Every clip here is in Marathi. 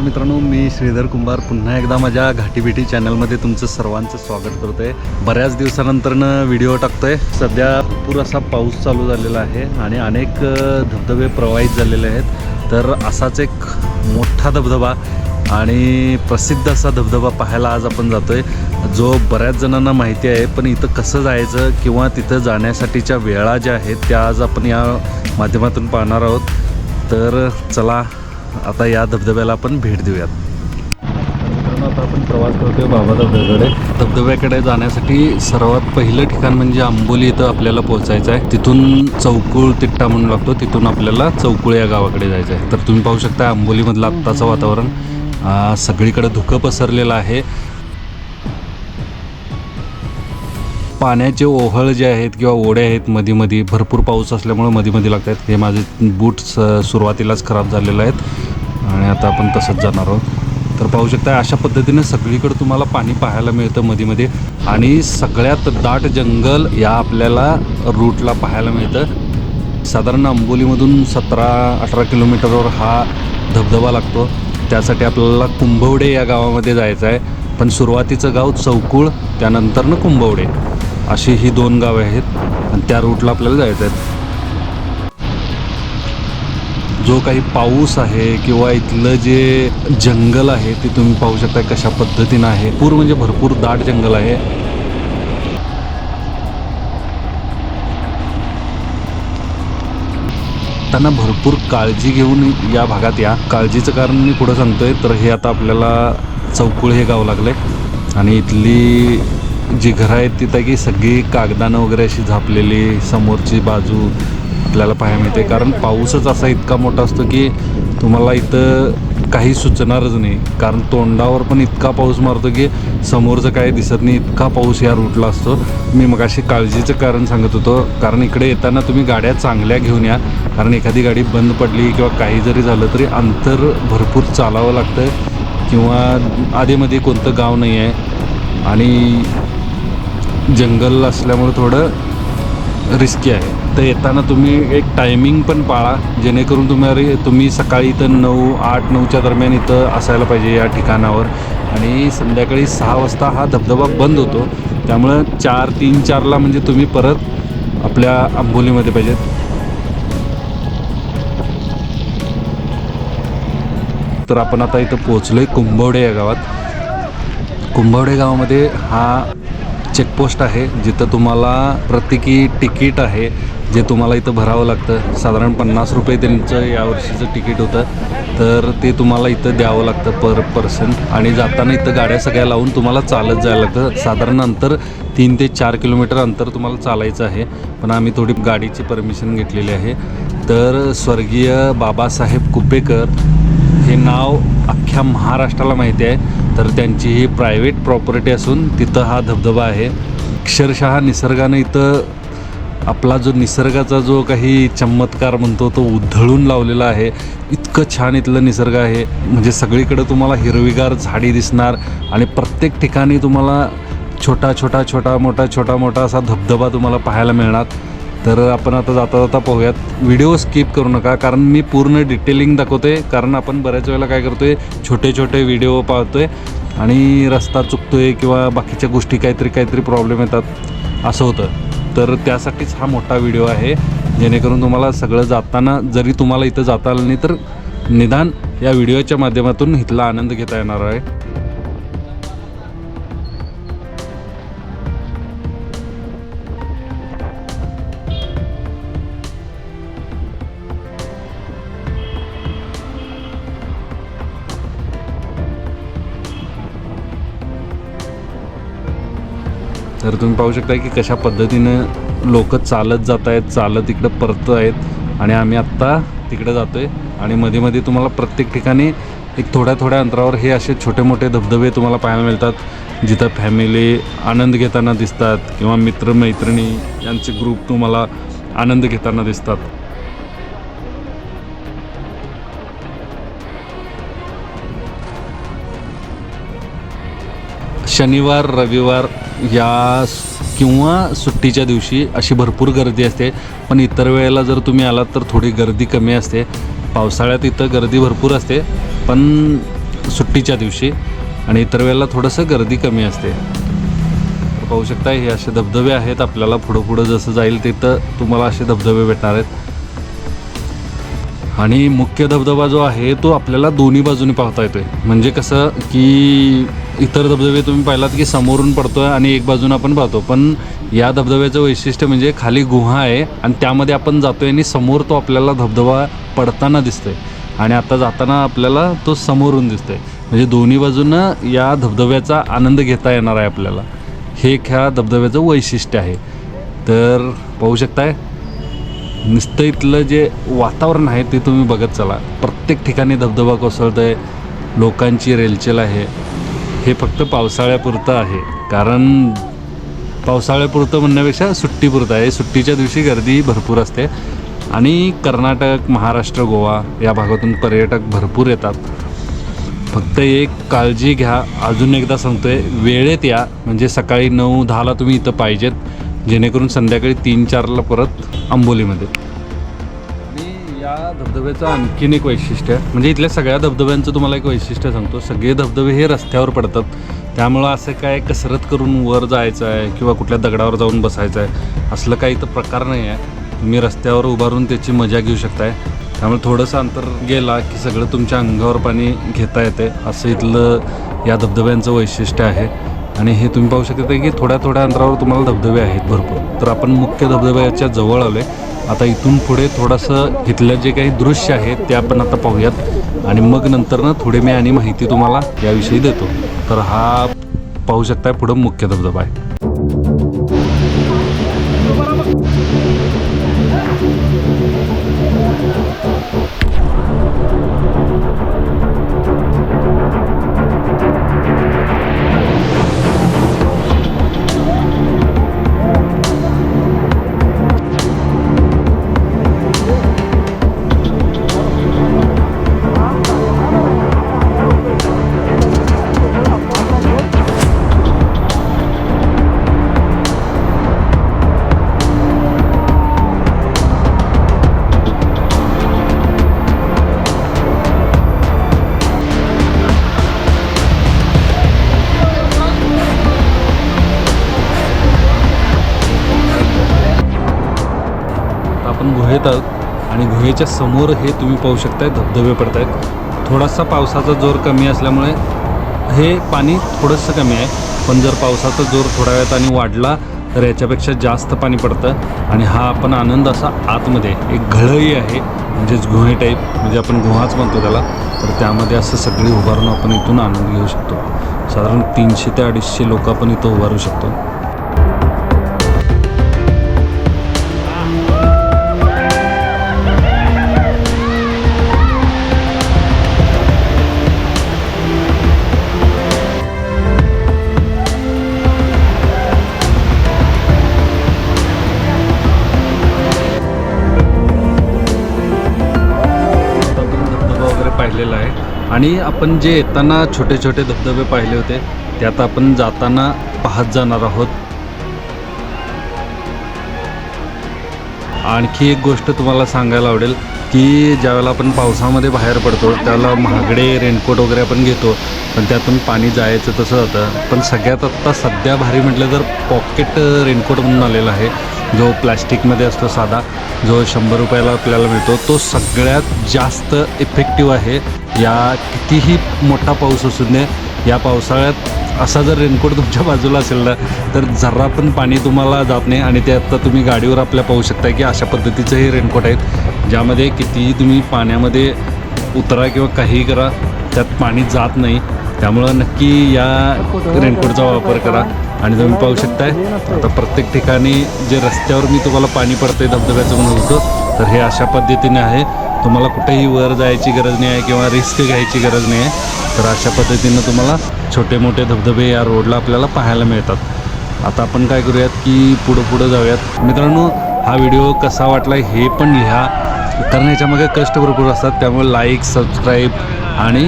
नमस्कार मित्रांनो मी श्रीधर कुंभार. पुन्हा एकदा माझ्या घाटीबिटी चॅनलमध्ये तुमचं सर्वांचं स्वागत करतोय. बऱ्याच दिवसानंतरनं व्हिडिओ टाकतोय. सध्या भरपूर असा पाऊस चालू झालेला आहे आणि अनेक धबधबे प्रवाहित झालेले आहेत. तर असाच एक मोठा धबधबा आणि प्रसिद्ध असा धबधबा पाहायला आज आपण जातो आहे जो बऱ्याच जणांना माहिती आहे. पण इथं कसं जायचं किंवा तिथं जाण्यासाठीच्या वेळा ज्या आहेत त्या आज आपण या माध्यमातून पाहणार आहोत. तर चला आता या धबधब्याला आपण भेट देऊयात. आता आपण प्रवास करतोय बाबा धबधब्याकडे धबधब्याकडे जाण्यासाठी सर्वात पहिलं ठिकाण म्हणजे आंबोली इथं आपल्याला पोहोचायचं आहे. तिथून चौकुळ तिट्टा म्हणून लागतो तिथून आपल्याला चौकुळ या गावाकडे जायचं आहे. तर तुम्ही पाहू शकता आंबोलीमधलं आत्ताचं वातावरण. सगळीकडे धुकं पसरलेलं आहे. पाण्याचे ओहळ जे आहेत किंवा ओढे आहेत मध्ये मध्ये भरपूर पाऊस असल्यामुळे मध्ये मध्ये लागत आहेत हे माझे बूट स- सुरुवातीलाच खराब झालेले आहेत आणि आता आपण तसंच जाणार आहोत. तर पाहू शकता अशा पद्धतीने सगळीकडे तुम्हाला पाणी पाहायला मिळतं मध्ये मध्ये आणि सगळ्यात दाट जंगल या आपल्याला रूटला पाहायला मिळतं. साधारण आंबोलीमधून सतरा अठरा किलोमीटरवर हा धबधबा लागतो. त्यासाठी आपल्याला कुंभवडे या गावामध्ये जायचं आहे पण सुरुवातीचं गाव चौकुळ त्यानंतरनं कुंभवडे. अशी ही दोन गावे आहेत आणि त्या रूटला आपल्याला जायचं आहे. जो काही पाऊस आहे किंवा इथलं जे जंगल आहे ते तुम्ही पाहू शकता कशा पद्धतीनं आहे. पूर म्हणजे भरपूर दाट जंगल आहे. त्यांना भरपूर काळजी घेऊन या भागात या. काळजीचं कारण मी पुढं सांगतोय तर हे आता आपल्याला चौकुळ हे गाव लागले आणि इथली जी घरं आहेत तिथं की सगळी कागदानं वगैरे अशी झापलेली समोरची बाजू आपल्याला पाहायला मिळते. कारण पाऊसच असा इतका मोठा असतो की तुम्हाला इथं काही सुचणारच नाही. कारण तोंडावर पण इतका पाऊस मारतो की समोरचं काही दिसत नाही. इतका पाऊस या रूटला असतो. मी मग अशी काळजीचं कारण सांगत होतो. कारण इकडे येताना तुम्ही गाड्या चांगल्या घेऊन या. कारण एखादी गाडी बंद पडली किंवा काही जरी झालं तरी अंतर भरपूर चालावं लागतं. किंवा आधीमध्ये कोणतं गाव नाही आहे. आणि जंगल असल्यामुळे थोडं रिस्की आहे. तर येताना तुम्ही एक टायमिंग पण पाळा. जेणेकरून तुम्ही अरे तुम्ही सकाळी इथं नऊ आठ नऊच्या दरम्यान इथं असायला पाहिजे या ठिकाणावर. आणि संध्याकाळी सहा वाजता हा धबधबा बंद होतो. त्यामुळं चार तीन चारला म्हणजे तुम्ही परत आपल्या आंबोलीमध्ये पाहिजेत तर आपण आता इथं पोचलो आहे कुंभवडे या गावात. कुंभवडे गावामध्ये हा चेकपोस्ट आहे जिथं तुम्हाला प्रत्येकी तिकीट आहे जे तुम्हाला इथं भरावं लागतं. साधारण पन्नास रुपये त्यांचं यावर्षीचं तिकीट होतं. तर ते तुम्हाला इथं द्यावं लागतं पर पर्सन. आणि जाताना इथं गाड्या सगळ्या लावून तुम्हाला चालत जायला लागतं. साधारण अंतर तीन ते चार किलोमीटर अंतर तुम्हाला चालायचं आहे. पण आम्ही थोडी गाडीची परमिशन घेतलेली आहे. तर स्वर्गीय बाबासाहेब कुपेकर हे नाव अख्ख्या महाराष्ट्राला माहिती आहे. तर त्यांची ही प्रायव्हेट प्रॉपर्टी असून तिथं हा धबधबा आहे. अक्षरशः निसर्गानं इथं आपला जो निसर्गाचा जो काही चमत्कार म्हणतो तो उधळून लावलेला आहे. इतकं छान इथलं निसर्ग आहे. म्हणजे सगळीकडं तुम्हाला हिरवीगार झाडी दिसणार आणि प्रत्येक ठिकाणी तुम्हाला छोटा छोटा छोटा मोठा छोटा मोठा असा धबधबा तुम्हाला पाहायला मिळणार. तर आपण आता जाता जाता पाहूयात. व्हिडिओ स्किप करू नका कारण मी पूर्ण डिटेलिंग दाखवतोय. कारण आपण बऱ्याच वेळेला काय करतोय छोटे छोटे व्हिडिओ पाहतोय आणि रस्ता चुकतोय किंवा बाकीच्या गोष्टी काहीतरी काहीतरी प्रॉब्लेम येतात असं होतं. तर त्यासाठीच हा मोठा व्हिडिओ आहे. जेणेकरून तुम्हाला सगळं जाताना जरी तुम्हाला इथं जाता आलं नाही तर निदान या व्हिडिओच्या माध्यमातून इथला आनंद घेता येणार आहे. तर तुम्ही पाहू शकता की कशा पद्धतीनं लोक चालत जात आहेत चालत इकडं परत आहेत आणि आम्ही आत्ता तिकडे जातो आहे आणि मध्ये मध्ये तुम्हाला प्रत्येक ठिकाणी एक थोड्या थोड्या अंतरावर हे असे छोटे मोठे धबधबे तुम्हाला पाहायला मिळतात जिथं फॅमिली आनंद घेताना दिसतात किंवा मित्रमैत्रिणी यांचे ग्रुप तुम्हाला आनंद घेताना दिसतात. शनिवार रविवार या किंवा सुट्टीच्या दिवशी अशी भरपूर गर्दी असते. पण इतर वेळेला जर तुम्ही आलात तर थोडी गर्दी कमी असते. पावसाळ्यात इथं गर्दी भरपूर असते पण सुट्टीच्या दिवशी आणि इतर वेळेला थोडंसं गर्दी कमी असते. पाहू शकता हे असे धबधबे आहेत. आपल्याला पुढं पुढं जसं जाईल तिथं तुम्हाला असे धबधबे भेटणार आहेत. आणि मुख्य धबधबा जो आहे तो आपल्याला दोन्ही बाजूने पाहता येतोय. म्हणजे कसं की इतर धबधबे तुम्ही पाहिलात की समोरून पडतोय आणि एक बाजून आपण पाहतो. पण या धबधब्याचं वैशिष्ट्य म्हणजे खाली गुहा आहे आणि त्यामध्ये आपण जातोय आणि समोर तो आपल्याला धबधबा पडताना दिसतोय. आणि आता जाताना आपल्याला तो समोरून दिसतोय. म्हणजे दोन्ही बाजूनं या धबधब्याचा आनंद घेता येणार आहे आपल्याला. हे एक ह्या धबधब्याचं वैशिष्ट्य आहे. तर पाहू शकताय नुसतं इथलं जे वातावरण आहे ते तुम्ही बघत चला. प्रत्येक ठिकाणी धबधबा कोसळतो आहे लोकांची रेलचेल आहे. हे फक्त पावसाळ्यापुरतं आहे. कारण पावसाळ्यापुरतं म्हणण्यापेक्षा सुट्टीपुरतं आहे. सुट्टीच्या दिवशी गर्दी भरपूर असते. आणि कर्नाटक महाराष्ट्र गोवा या भागातून पर्यटक भरपूर येतात. फक्त एक काळजी घ्या. अजून एकदा सांगतो आहे वेळेत या. म्हणजे सकाळी नऊ दहाला तुम्ही इथं पाहिजेत. जेणेकरून संध्याकाळी तीन चारला परत आंबोलीमध्ये. धबधब्याचं आणखीन एक वैशिष्ट्य आहे. म्हणजे इथल्या सगळ्या धबधब्यांचं तुम्हाला एक वैशिष्ट्य सांगतो. सगळे धबधबे हे रस्त्यावर पडतात. त्यामुळं असं काय कसरत करून वर जायचं आहे किंवा कुठल्या दगडावर जाऊन बसायचं आहे असलं काही तर प्रकार नाही आहे. तुम्ही रस्त्यावर उभारून त्याची मजा घेऊ शकताय. त्यामुळे थोडंसं अंतर गेला की सगळं तुमच्या अंगावर पाणी घेता येते असं इथलं या धबधब्यांचं वैशिष्ट्य आहे. आणि हे तुम्ही पाहू शकता की थोड्या थोड्या अंतरावर तुम्हाला धबधबे आहेत भरपूर. तर आपण मुख्य धबधब्याच्या जवळ आलो आहे आता इथून पुढे थोडंसं इथलं जे काही दृश्य आहे ते आपण आता पाहूयात. आणि मग नंतर ना थोडी मी आणि माहिती तुम्हाला याविषयी देतो. तर हा पाहू शकता पुढं मुख्य धबधबा आहे. गुहेत आहोत आणि गुहेच्या समोर हे तुम्ही पाहू शकताय धबधबे पडत आहेत थोडासा पावसाचा जोर कमी असल्यामुळे हे पाणी थोडंसं कमी आहे. पण जर पावसाचा जोर थोड्या वेळात आणि वाढला तर याच्यापेक्षा जास्त पाणी पडतं. आणि हा आपण आनंद असा आतमध्ये एक घळही आहे म्हणजेच गुहे टाईप म्हणजे आपण गुहाच म्हणतो त्याला. तर त्यामध्ये असं सगळी उभारून आपण इथून आनंद घेऊ शकतो. साधारण तीनशे ते अडीचशे लोक आपण इथं उभारू शकतो. आणि आपण जे येताना छोटे छोटे धबधबे पाहिले होते ते आता आपण जाताना पाहत जाणार आहोत. आणखी एक गोष्ट तुम्हाला सांगायला आवडेल की ज्यावेळेला आपण पावसामध्ये बाहेर पडतो त्यावेळेला महागडे रेनकोट वगैरे आपण घेतो पण त्यातून पाणी जायचं तसं जातं. पण सगळ्यात आत्ता सध्या भारी म्हटलं तर पॉकेट रेनकोट म्हणून आलेलं आहे. जो प्लॅस्टिकमध्ये असतो साधा जो शंभर रुपयाला आपल्याला मिळतो तो सगळ्यात जास्त इफेक्टिव्ह आहे. या कितीही मोठा पाऊस असू दे या पावसाळ्यात असा जर रेनकोट तुमच्या बाजूला असेल ना तर जरा पण पाणी तुम्हाला जात नाही आणि ते आत्ता तुम्ही गाडीवर आपल्या पाहू शकता की अशा पद्धतीचे हे रेनकोट आहेत ज्यामध्ये कितीही तुम्ही पाण्यामध्ये उतरा किंवा काहीही करा त्यात पाणी जात नाही. त्यामुळं नक्की या रेनकोटचा वापर करा आणि तुम्ही पाहू शकताय आता प्रत्येक ठिकाणी जे रस्त्यावर मी तुम्हाला पाणी पडतंय धबधब्याचं म्हणत होतो तर हे अशा पद्धतीने आहे. तुम्हाला कुठेही वर जायची गरज नाही आहे किंवा रिस्क घ्यायची गरज नाही आहे तर अशा पद्धतीनं तुम्हाला छोटे मोठे धबधबे या रोडला आपल्याला पाहायला मिळतात. आता आपण काय करूयात की पुढं पुढं जाऊयात. मित्रांनो हा व्हिडिओ कसा वाटला हे पण लिहा. कारण ह्याच्यामागे कष्ट भरपूर असतात त्यामुळे लाईक सबस्क्राईब आणि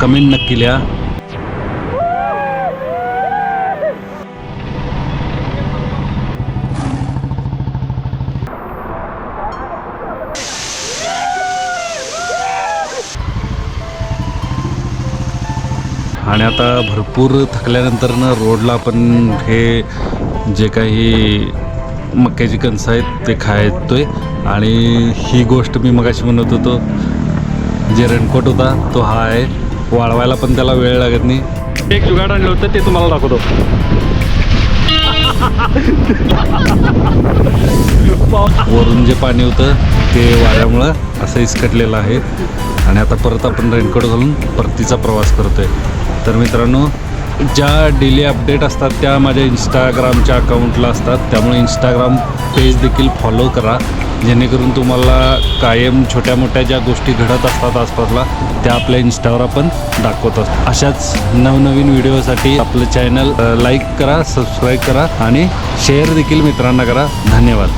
कमेंट नक्की लिहा आणि आता भरपूर थकल्यानंतरनं रोडला आपण हे जे काही मक्याची कणसं आहेत ते खायतोय. आणि ही गोष्ट मी मगाशी म्हणत होतो जे रेनकोट होता तो हा आहे. वाळवायला पण त्याला वेळ लागत नाही. एक जुगाड आणलं होतं ते तुम्हाला दाखवतो. वरून जे पाणी होतं ते वाऱ्यामुळं असं इसकटलेलं आहे. आणि आता परत आपण रेनकोट घालून परतीचा प्रवास करतोय. तर मित्रांनो ज्या डेली अपडेट असतात त्या माझ्या इंस्टाग्रामच्या अकाउंटला असतात. त्यामुळे इंस्टाग्राम पेज देखील फॉलो करा. जेणेकरून तुम्हाला कायम छोट्या मोठ्या ज्या गोष्टी घडत असतात आसपासला त्या आपल्या इंस्टावर आपण दाखवत असतो. अशाच नवनवीन व्हिडिओसाठी आपलं चॅनल लाईक करा सबस्क्राईब करा आणि शेअर देखील मित्रांना करा. धन्यवाद.